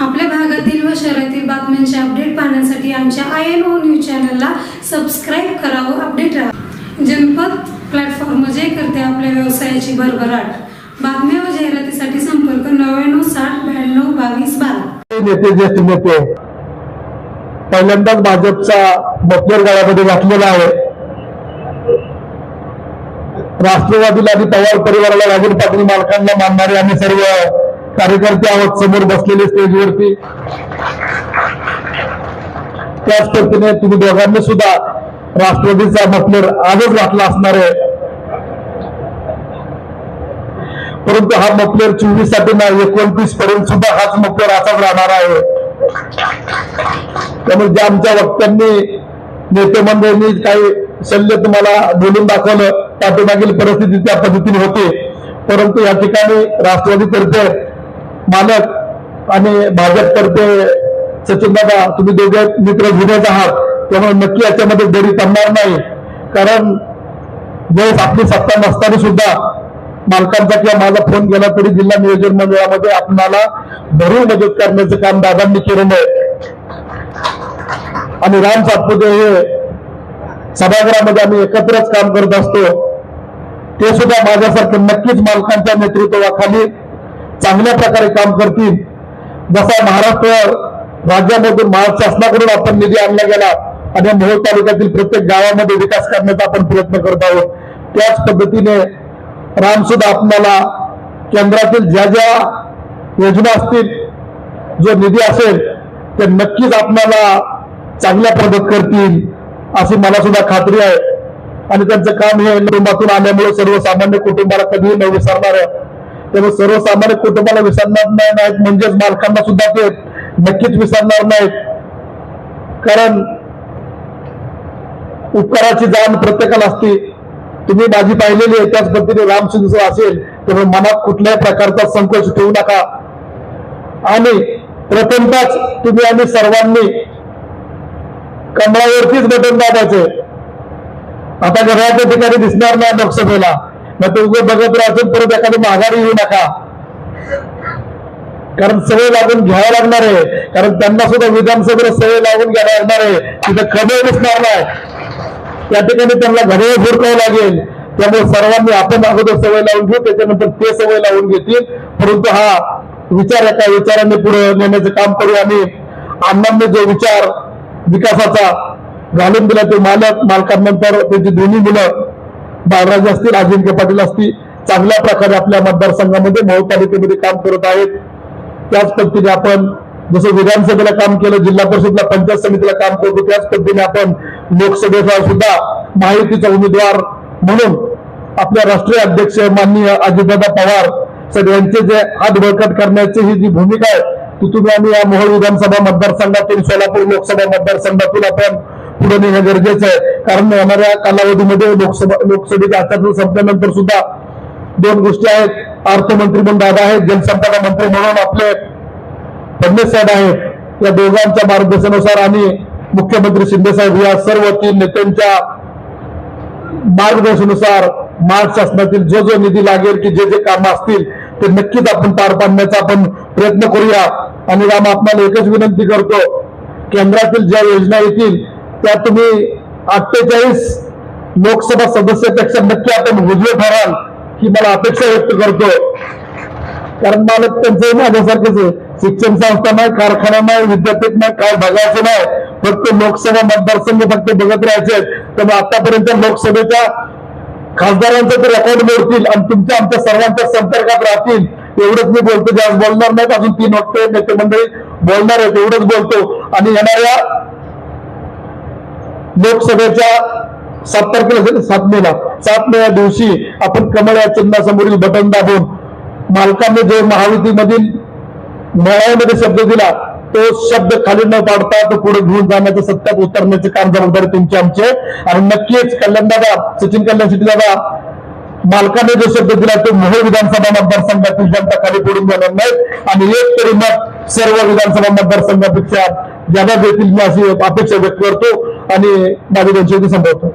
आपल्या भागातील व शहरातील बातम्यांचे अपडेट पाहण्यासाठी आमच्या आय एन ओ न्यूज चॅनलला सबस्क्राईब करा व अपडेट राहा. जनपद प्लॅटफॉर्म जे करते आपल्या व्यवसायाची भरभराट. बातम्या व जाहिरातीसाठी संपर्क नव्याण्णव साठ ब्याण्णव बावीस बारा. नेते ज्येष्ठ नेते पहिल्यांदाच भाजपचा बकवर गाळ्यामध्ये घातलेला आहे. राष्ट्रवादीला आणि पवार परिवाराला राजन पाटील मालकांना मानणारे आम्ही सर्व कार्यकर्ते आहोत समोर बसलेले स्टेजवरती त्याच पद्धतीने तुम्ही दोघांनी सुद्धा राष्ट्रवादीचा मफलर आजच घातला असणार आहे. परंतु हा मफलर चोवीससाठी ना एकोणतीस पर्यंत सुद्धा हाच मफलर असाच राहणार आहे. त्यामुळे ज्या आमच्या वक्त्यांनी नेते मंडळींनी काही शल्य तुम्हाला बोलून दाखवलं पाठीमागील परिस्थिती त्या पद्धतीने होती. परंतु या ठिकाणी राष्ट्रवादीतर्फे मालक आणि भाजपतर्फे सचिन दादा तुम्ही दोघे मित्र जुनेच आहात. त्यामुळे नक्की याच्यामध्ये दरी पडणार नाही. कारण वेळेस आपली सत्ता नसताना सुद्धा मालकांचा किंवा माझा फोन गेला तरी जिल्हा नियोजन मंडळामध्ये आपणाला भरून मदत करण्याचं काम दादांनी केलेलं आहे. आणि राम सातपुते हे सभागृहामध्ये आम्ही एकत्रच काम करत असतो. ते सुद्धा माझ्यासारखे नक्कीच मालकांच्या नेतृत्वाखाली चांगल्या प्रकारे काम करतील. जसा महाराष्ट्र राज्यामधून महाराष्ट्र शासनाकडून आपण निधी आणला गेला आणि मोहोळ तालुक्यातील प्रत्येक गावामध्ये विकास करण्याचा आपण प्रयत्न करत आहोत. त्याच पद्धतीने रामसुद्धा आपणाला केंद्रातील ज्या ज्या योजना असतील जो निधी असेल ते नक्कीच आपणाला चांगल्या मदत करतील अशी मला सुद्धा खात्री आहे. आणि त्यांचं काम हे कुटुंबातून आल्यामुळे सर्वसामान्य कुटुंबाला कधीही न विसरणार आहे त्यामुळे सर्वसामान्य कुटुंबाला विसरणार नाही नाहीत. म्हणजेच मालकांना सुद्धा ते नक्कीच विसरणार नाहीत. कारण उपकाराची जाण प्रत्येकाला असते. तुम्ही माझी पाहिलेली आहे त्याच पद्धतीने रामसिंग असेल तेव्हा मनात कुठल्याही प्रकारचा संकोच ठेवू नका. आणि प्रथमतच तुम्ही आम्ही सर्वांनी कमळावरतीच बटन दाबायचे. आता घराच्या ठिकाणी दिसणार नाही लोकसभेला. मग ते उभे बघत राहून परत एखादी माघारी येऊ नका. कारण सवय लागून घ्यावं लागणार आहे. कारण त्यांना सुद्धा विधानसभेला सवय लागून घ्यायला लागणार आहे. तिथं खबर दिसणार नाही. त्या ठिकाणी त्यांना घड्याळ फिरकावं लागेल. त्यामुळे सर्वांनी आपण अगोदर सवय लावून घेऊ त्याच्यानंतर ते सवय लावून घेतील. परंतु हा विचार एका विचाराने पुढे नेण्याचं काम करू आणि अण्णांनी जो विचार विकासाचा घालून दिला ते मालक मालकांनंतर त्यांची दोन्ही मुलं बाळराजे असतील अजिंक्य पाटील असतील चांगल्या प्रकारे आपल्या मतदारसंघामध्ये मोहोळ तालुक्यामध्ये काम करत आहेत. त्याच पद्धतीने आपण जसं विधानसभेला काम केलं जिल्हा परिषदला पंचायत समितीला काम करतो त्याच पद्धतीने आपण लोकसभेचा सुद्धा माहितीचा उमेदवार म्हणून आपल्या राष्ट्रीय अध्यक्ष माननीय अजितदादा पवार सर यांचे जे हात बळकट करण्याची ही जी भूमिका आहे तिथून आम्ही या मोहोळ विधानसभा मतदारसंघातून सोलापूर लोकसभा मतदारसंघातून आपण पुढे नेणं गरजेचं आहे. कारण येणाऱ्या कालावधीमध्ये लोकसभा लोकसभेचे आचारसंहिता संपल्यानंतर सुद्धा दोन गोष्टी आहेत. अर्थमंत्री म्हणून दादा आहेत. जलसंपदा मंत्री म्हणून आपले फडणवीस साहेब आहेत. या दोघांच्या मार्गदर्शनानुसार आणि मुख्यमंत्री शिंदे साहेब या सर्व तीन नेत्यांच्या मार्गदर्शनानुसार महाराष्ट्र शासनातील जो जो निधी लागेल की जे जे काम असतील ते नक्कीच आपण पार पाडण्याचा आपण प्रयत्न करूया. आणि राम आपल्याला एकच विनंती करतो केंद्रातील ज्या योजना येतील त्या तुम्ही अठ्ठेचाळीस लोकसभा सदस्यापेक्षा नक्की आपण उजवे ठराल ही मला अपेक्षा व्यक्त करतो. कारण मला त्यांचं माझ्यासारखंच आहे. शिक्षण संस्था नाही कारखाना नाही विद्यापीठ नाही काय बघायचं नाही. फक्त लोकसभा मतदारसंघ फक्त बघत राहायचे त्यामुळे आतापर्यंत लोकसभेच्या खासदारांचं ते रेकॉर्ड मोडतील आणि तुमच्या आमच्या सर्वांच्या संपर्कात राहतील. एवढंच मी बोलतो जास्त बोलणार नाहीत. अजून तीन वक्ते नेते मंडळी बोलणार आहेत एवढंच बोलतो. आणि येणाऱ्या लोकसभेच्या सात तारखेला सात मेला सात मे या दिवशी आपण कमळ या चिन्हासमोरील बटन दाबून मालकाने जो महायुतीमधील मेळाव्यामध्ये शब्द दिला तो शब्द खाली न पाडता तो पुढे घेऊन जाण्याचं सत्यात उतरण्याचे काम जबाबदारी तुमचे आमचे आणि नक्कीच कल्याण दादा सचिन कल्याण शेट्टी दादा मालकाने जो शब्द दिला तो मोहोळ विधानसभा मतदारसंघातील जनता खाली पडून जाणार नाही आणि एक तरी मत सर्व विधानसभा मतदारसंघापेक्षा ज्यादा देतील मी अशी अपेक्षा व्यक्त करतो आणि माझी दोनशे संपवतो.